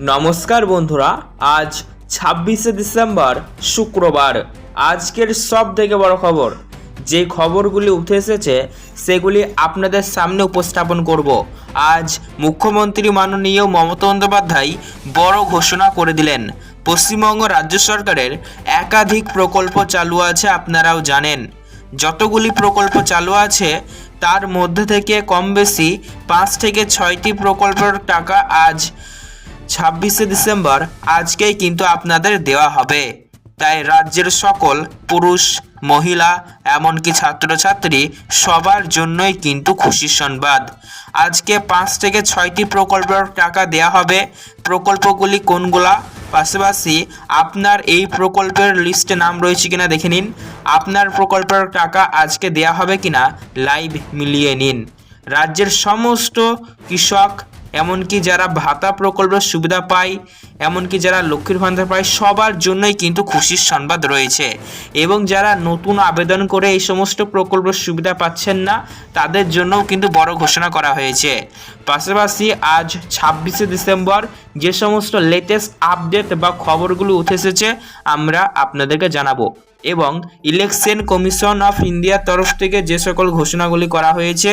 নমস্কার বন্ধুরা, আজ ছাব্বিশে ডিসেম্বর, শুক্রবার। আজকের সব থেকে বড় খবর, যে খবরগুলি উঠে এসেছে, সেগুলি আপনাদের সামনে উপস্থাপন করব। আজ মুখ্যমন্ত্রী মাননীয় মমতা বন্দ্যোপাধ্যায় বড় ঘোষণা করে দিলেন। পশ্চিমবঙ্গ রাজ্য সরকারের একাধিক প্রকল্প চালু আছে, আপনারাও জানেন। যতগুলি প্রকল্প চালু আছে, তার মধ্যে থেকে কম বেশি পাঁচ থেকে ছয়টি প্রকল্পের টাকা আজ ছাব্বিশে ডিসেম্বর আজকেই কিন্তু আপনাদের দেওয়া হবে। তাই রাজ্যের সকল পুরুষ, মহিলা, এমনকি ছাত্রছাত্রী সবার জন্যই কিন্তু খুশির সংবাদ। আজকে পাঁচ থেকে ছয়টি প্রকল্পের টাকা দেওয়া হবে। প্রকল্পগুলি কোনগুলা? পাশাপাশি আপনার এই প্রকল্পের লিস্টে নাম রয়েছে কিনা দেখে নিন। আপনার প্রকল্পের টাকা আজকে দেওয়া হবে কিনা? লাইভ মিলিয়ে নিন। রাজ্যের সমস্ত কৃষক এমনকি যারা ভাতা প্রকল্পের সুবিধা পায়, এমনকি যারা লক্ষ্মীর ভান্ডার পায়, সবার জন্যই কিন্তু খুশির সংবাদ রয়েছে। এবং যারা নতুন আবেদন করে এই সমস্ত প্রকল্পের সুবিধা পাচ্ছেন না, তাদের জন্যও কিন্তু বড় ঘোষণা করা হয়েছে। পাশাপাশি আজ ছাব্বিশে ডিসেম্বর যে সমস্ত লেটেস্ট আপডেট বা খবরগুলো উঠে এসেছে, আমরা আপনাদেরকে জানাব। এবং ইলেকশন কমিশন অফ ইন্ডিয়ার তরফ থেকে যে সকল ঘোষণাগুলি করা হয়েছে,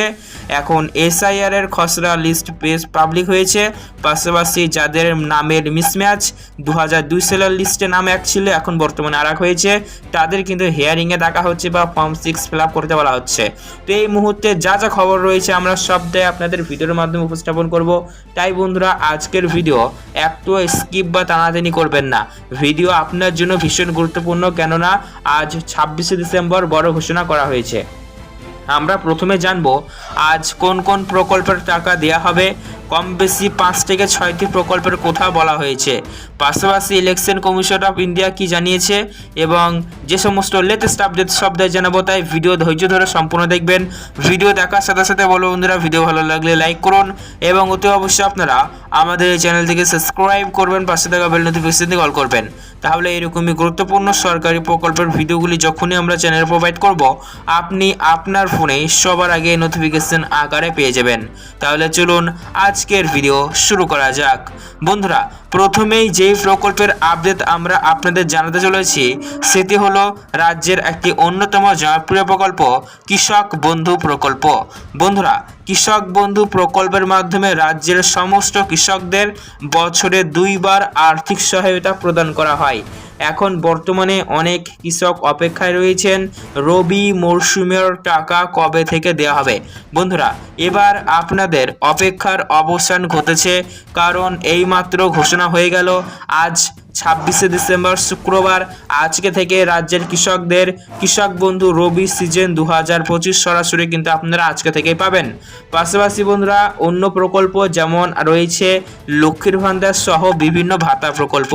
এখন এসআইআর এর খসড়া লিস্ট পেজ পাবলিক হয়েছে। পাশাপাশি যাদের নামের মিসম্যাচ দু হাজার দুই সালের লিস্টে নাম এক ছিল, এখন বর্তমানে আর হয়েছে। তাদের কিন্তু হিয়ারিংয়ে ডাকা হচ্ছে বা ফর্ম সিক্স ফিল করতে বলা হচ্ছে। তো এই মুহূর্তে যা যা খবর রয়েছে আমরা সবটাই আপনাদের ভিডিওর মাধ্যমে উপস্থাপন করব। তাই বন্ধুরা, আজকের ভিডিও একটু স্কিপ বা টানাটানি করবেন না। ভিডিও আপনার জন্য ভীষণ গুরুত্বপূর্ণ, কেননা আজ ছাব্বিশে ডিসেম্বর বড় ঘোষণা করা হয়েছে। আমরা প্রথমে জানব, আজ কোন কোন প্রকল্পের টাকা দেওয়া হবে? কম বেশি পাঁচ থেকে ছয়টি প্রকল্পের কথা বলা হয়েছে। পাশাপাশি ইলেকশন কমিশন অফ ইন্ডিয়া কি জানিয়েছে? এবং যে সমস্ত লেটেস্ট আপডেট সবটাই জানাব, তাই ভিডিও ধৈর্য ধরে সম্পূর্ণ দেখবেন। ভিডিও দেখার সাথে সাথে বলো বন্ধুরা, ভিডিও ভালো লাগলে লাইক করুন। এবং অতি অবশ্যই আপনারা আমাদের এই চ্যানেলটিকে সাবস্ক্রাইব করবেন, পাশে থাকা বেল নোটিফিকেশন দিয়ে কল করবেন। তাহলে এরকমই গুরুত্বপূর্ণ সরকারি প্রকল্পের ভিডিওগুলি যখনই আমরা চ্যানেল প্রোভাইড করব, আপনি আপনার ফোনে সবার আগে নোটিফিকেশন আকারে পেয়ে যাবেন। তাহলে চলুন আজকের ভিডিও শুরু করা যাক। বন্ধুরা প্রথমেই যে প্রকল্পের আপডেট আমরা আপনাদের জানাতে চলেছি, সেটি হলো রাজ্যের একটি অন্যতম জনপ্রিয় প্রকল্প, কৃষক বন্ধু প্রকল্প। বন্ধুরা, কৃষক বন্ধু প্রকল্পের মাধ্যমে রাজ্যের সমস্ত কৃষকদের বছরে দুইবার আর্থিক সহায়তা প্রদান করা হয়। এখন বর্তমানে অনেক কৃষক অপেক্ষায় রয়েছেন, রবি মরশুমের টাকা কবে থেকে দেওয়া হবে? বন্ধুরা, এবার আপনাদের অপেক্ষার অবসান ঘটেছে, কারণ এইমাত্র ঘোষণা হয়ে গেল, আজ ছাব্বিশে ডিসেম্বর শুক্রবার। আজকে থেকে রাজ্যের কৃষকদের, কৃষক বন্ধু রবি সিজন দু হাজার পঁচিশ সরাসরি কিন্তু আপনারা আজকে থেকেই পাবেন। পাশাপাশি বন্ধুরা, অন্য প্রকল্প যেমন রয়েছে লক্ষ্মীর ভান্ডার সহ বিভিন্ন ভাতা প্রকল্প।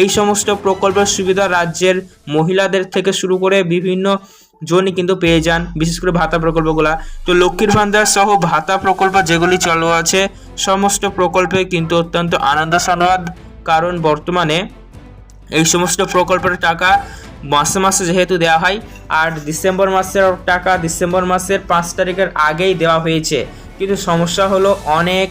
এই সমস্ত প্রকল্পের সুবিধা রাজ্যের মহিলাদের থেকে শুরু করে বিভিন্ন জনই কিন্তু পেয়ে যান, বিশেষ করে ভাতা প্রকল্পগুলা। তো লক্ষ্মীর ভান্ডার সহ ভাতা প্রকল্প যেগুলি চালু আছে, সমস্ত প্রকল্পে কিন্তু অত্যন্ত আনন্দ সংবাদ কারণ বর্তমানে এই সমস্ত প্রকল্পের টাকা মাসে মাসে যেহেতু দেওয়া হয়, আর ডিসেম্বর মাসের টাকা ডিসেম্বর মাসের পাঁচ তারিখের আগেই দেওয়া হয়েছে। কিন্তু সমস্যা হলো অনেক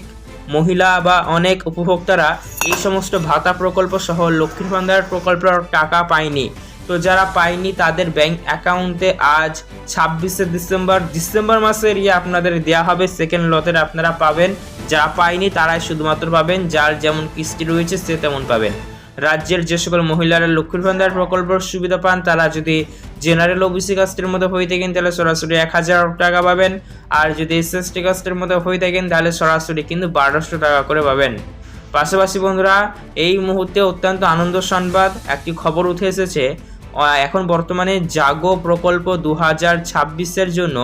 মহিলা বা অনেক উপভোক্তারা এই সমস্ত ভাতা প্রকল্প সহ লক্ষ্মীর ভান্ডার প্রকল্পের টাকা পায়নি। তো যারা পায়নি তাদের ব্যাংক অ্যাকাউন্টে আজ ছাব্বিশে ডিসেম্বর ডিসেম্বর মাসের ইয়ে আপনাদের দেওয়া হবে। সেকেন্ড লতের আপনারা পাবেন। যারা পায়নি তারাই শুধুমাত্র পাবেন। যার যেমন কিস্তি রয়েছে সে তেমন পাবেন। রাজ্যের যে সকল মহিলারা লক্ষ্মীর ভান্ডার প্রকল্পের সুবিধা পান, তারা যদি জেনারেল ওবিসি কাস্টের মধ্যে হয়ে থাকেন, তাহলে সরাসরি এক হাজার টাকা পাবেন। আর যদি এস এস টি কাস্টের মধ্যে হয়ে থাকেন, তাহলে সরাসরি কিন্তু বারোশো টাকা করে পাবেন। পাশাপাশি বন্ধুরা, এই মুহূর্তে অত্যন্ত আনন্দ সংবাদ। একটি খবর উঠে এসেছে এখন বর্তমানে জাগো প্রকল্প দু হাজার ছাব্বিশের জন্য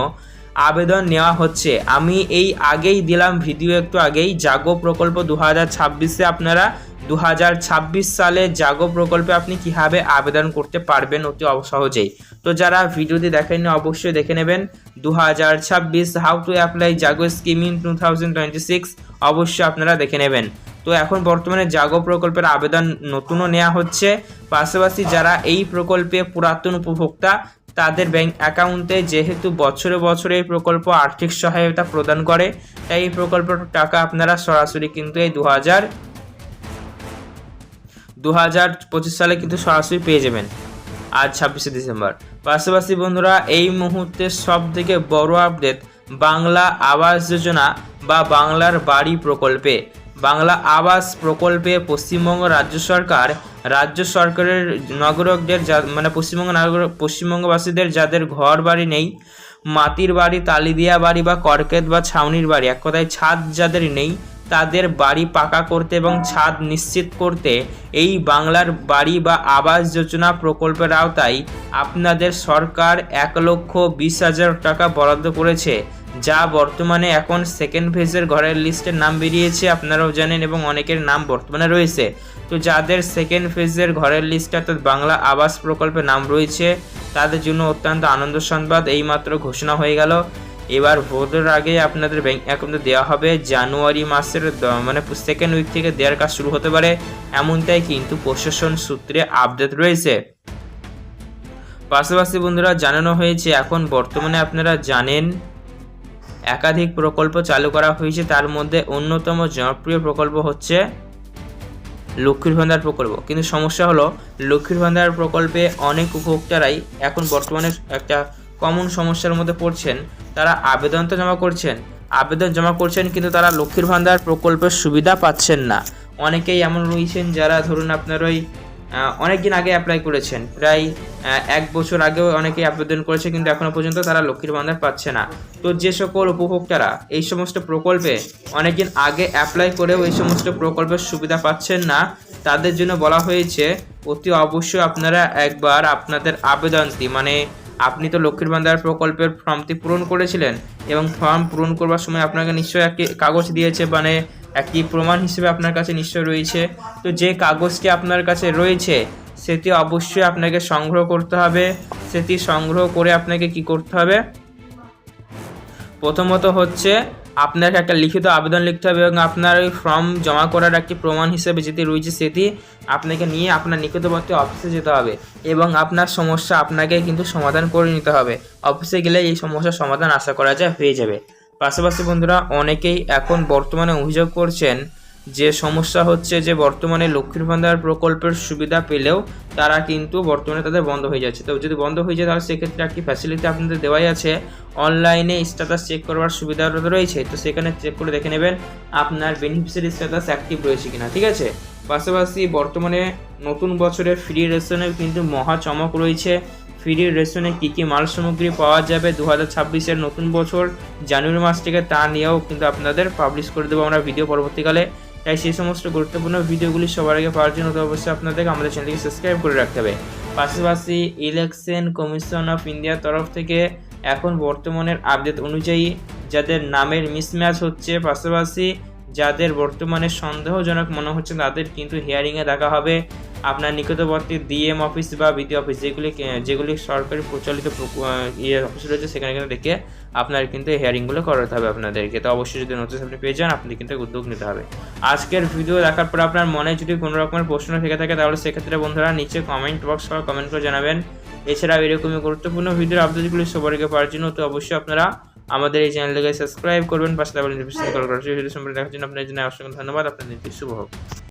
আবেদন নেওয়া হচ্ছে। আমি এই আগেই দিলাম ভিডিও একটু আগেই। জাগো প্রকল্প দু হাজার ছাব্বিশে আপনারা দু হাজার ছাব্বিশ সালে জাগো প্রকল্পে আপনি কীভাবে আবেদন করতে পারবেন অতি সহজেই। তো যারা ভিডিওটি দেখেননি, অবশ্যই দেখে নেবেন। দু হাজার ছাব্বিশ how to apply Jago scheme in two thousand twenty six অবশ্যই আপনারা দেখে নেবেন। তো এখন বর্তমানে জাগো প্রকল্পের আবেদন নতুনও নেওয়া হচ্ছে। পাশাপাশি যারা এই প্রকল্পে পুরাতন উপভোক্তা, তাদের ব্যাংক অ্যাকাউন্টে যেহেতু বছরে বছরে এই প্রকল্প আর্থিক সহায়তা প্রদান করে, তাই এই প্রকল্পের টাকা আপনারা সরাসরি কিন্তু এই দু হাজার দু হাজার পঁচিশ সালে কিন্তু সরাসরি পেয়ে যাবেন আজ ছাব্বিশে ডিসেম্বর। পাশাপাশি বন্ধুরা, এই মুহূর্তে সব থেকে বড় আপডেট বাংলা আবাস যোজনা বা বাংলার বাড়ি প্রকল্পে। বাংলা আবাস প্রকল্পে পশ্চিমবঙ্গ রাজ্য সরকার, রাজ্য সরকারের নাগরিকদের যা মানে পশ্চিমবঙ্গ নাগরিক পশ্চিমবঙ্গবাসীদের যাদের ঘর বাড়ি নেই, মাটির বাড়ি, তালিদিয়া বাড়ি বা কর্কেত বা ছাউনির বাড়ি, এক কথায় ছাদ যাদের নেই, তাদের বাড়ি পাকা করতে এবং ছাদ নিশ্চিত করতে এই বাংলার বাড়ি বা আবাস যোজনা প্রকল্পের আওতায় আপনাদের সরকার এক লক্ষ বিশ হাজার টাকা বরাদ্দ করেছে। যা বর্তমানে এখন সেকেন্ড ফেজের ঘরের লিস্টের নাম বেরিয়েছে, আপনারাও জানেন এবং অনেকের নাম বর্তমানে রয়েছে। তো যাদের সেকেন্ড ফেজের ঘরের লিস্টে অর্থাৎ বাংলা আবাস প্রকল্পে নাম রয়েছে, তাদের জন্য অত্যন্ত আনন্দ সংবাদ, এইমাত্র ঘোষণা হয়ে গেল। এবার ভোটের আগে আপনাদের ব্যাংক অ্যাকাউন্টে দেওয়া হবে, জানুয়ারি মাসের মানে সেকেন্ড উইক থেকে দেওয়ার কাজ শুরু হতে পারে, এমনটাই কিন্তু প্রশাসন সূত্রে আপডেট রয়েছে। পাশাপাশি বন্ধুরা, জানানো হয়েছে, এখন বর্তমানে আপনারা জানেন একাধিক প্রকল্প চালু করা হয়েছে। তার মধ্যে অন্যতম জনপ্রিয় প্রকল্প হচ্ছে লক্ষ্মীর ভান্ডার প্রকল্প। কিন্তু সমস্যা হলো, লক্ষ্মীর ভান্ডার প্রকল্পে অনেক উপভোক্তারাই এখন বর্তমানে একটা কমন সমস্যার মধ্যে পড়ছেন। তারা আবেদন তো জমা করছেন, আবেদন জমা করছেন, কিন্তু তারা লক্ষ্মীর ভান্ডার প্রকল্পের সুবিধা পাচ্ছেন না। অনেকেই এমন রয়েছেন যারা ধরুন আপনার ওই অনেক দিন আগে অ্যাপ্লাই করেছেন। প্রায় এক বছর আগেও অনেকেই আবেদন করেছে, কিন্তু এখনও পর্যন্ত তারা লক্ষ্মীর ভান্ডার পাচ্ছে না। তো যে সকল উপভোক্তারা এই সমস্ত প্রকল্পে অনেকদিন আগে অ্যাপ্লাই করেও এই সমস্ত প্রকল্পের সুবিধা পাচ্ছেন না, তাদের জন্য বলা হয়েছে, অতি অবশ্যই আপনারা একবার আপনাদের আবেদনটি মানে আপনি তো লক্ষ্মীর ভান্ডার প্রকল্পের ফর্মটি পূরণ করেছিলেন এবং ফর্ম পূরণ করবার সময় আপনাকে নিশ্চয়ই একটি কাগজ দিয়েছে মানে একটি প্রমাণ হিসেবে আপনার কাছে নিশ্চয় রয়েছে। তো যে কাগজটি আপনার কাছে রয়েছে, সেটি অবশ্যই আপনাকে সংগ্রহ করতে হবে। সেটি সংগ্রহ করে আপনাকে কি করতে হবে? প্রথমত হচ্ছে, আপনাকে একটা লিখিত আবেদন লিখতে হবে এবং আপনার ওই ফর্ম জমা করার একটি প্রমাণ হিসেবে যেটি রয়েছে, সেটি আপনাকে নিয়ে আপনার নিকটবর্তী অফিসে যেতে হবে এবং আপনার সমস্যা আপনাকে কিন্তু সমাধান করে নিতে হবে। অফিসে গেলে এই সমস্যার সমাধান আশা করা যায়, হয়ে যাবে। পাশাপাশি বন্ধুরা, অনেকেই এখন বর্তমানে অভিযোগ করছেন যে সমস্যা হচ্ছে যে বর্তমানে লক্ষ্মীর ভান্ডার প্রকল্পের সুবিধা পেলেও তারা কিন্তু বর্তমানে তাদের বন্ধ হয়ে যাচ্ছে। তো যদি বন্ধ হয়ে যায়, তাহলে সেক্ষেত্রে একটি ফ্যাসিলিটি আপনাদের দেওয়াই আছে। অনলাইনে স্ট্যাটাস চেক করবার সুবিধা রয়েছে, তো সেখানে চেক করে দেখে নেবেন আপনার বেনিফিশিয়ারি স্ট্যাটাস অ্যাক্টিভ রয়েছে কিনা, ঠিক আছে? পাশাপাশি বর্তমানে নতুন বছরের ফ্রি রেশনের কিন্তু মহা চমক রয়েছে। ফ্রি রেশনে কী কী মাল সামগ্রী পাওয়া যাবে দু হাজার ছাব্বিশের নতুন বছর জানুয়ারি মাস থেকে তা নিয়েও কিন্তু আপনাদের পাবলিশ করে দেবো আমরা ভিডিও পরবর্তীকালে। তাই সেই সমস্ত গুরুত্বপূর্ণ ভিডিওগুলি সবার আগে পাওয়ার জন্য অবশ্যই আপনাদেরকে আমাদের চ্যানেলকে সাবস্ক্রাইব করে রাখতে হবে। পাশাপাশি ইলেকশন কমিশন অফ ইন্ডিয়ার তরফ থেকে এখন বর্তমানের আপডেট অনুযায়ী যাদের নামের মিসম্যাচ হচ্ছে, পাশাপাশি যাদের বর্তমানে সন্দেহজনক মনে হচ্ছে তাদের কিন্তু হিয়ারিংয়ে দেখা হবে। আপনার নিকটবর্তী ডিএম অফিস বা বিডি অফিস, যেগুলি যেগুলি সরকারি প্রচলিত ইয়ে অফিস রয়েছে, সেখানে কিন্তু দেখে আপনার কিন্তু হিয়ারিংগুলো করাতে হবে আপনাদেরকে। তো অবশ্যই যদি নোটিস আপনি পেয়ে যান, আপনি কিন্তু উদ্যোগ নিতে হবে। আজকের ভিডিও দেখার পর আপনার মনে যদি কোনো রকমের প্রশ্ন থেকে থাকে, তাহলে সেক্ষেত্রে বন্ধুরা নিচে কমেন্ট বক্স বা কমেন্ট করে জানাবেন। এছাড়াও এরকমই গুরুত্বপূর্ণ ভিডিওর আপডেটগুলি আগে পাওয়ার জন্য, তো অবশ্যই আপনারা আমাদের এই চ্যানেলটাকে সাবস্ক্রাইব করবেন, পাশে ভিডিও সম্পর্কে দেখার জন্য আপনার জন্য অসংখ্য ধন্যবাদ। আপনাদের শুভ হোক।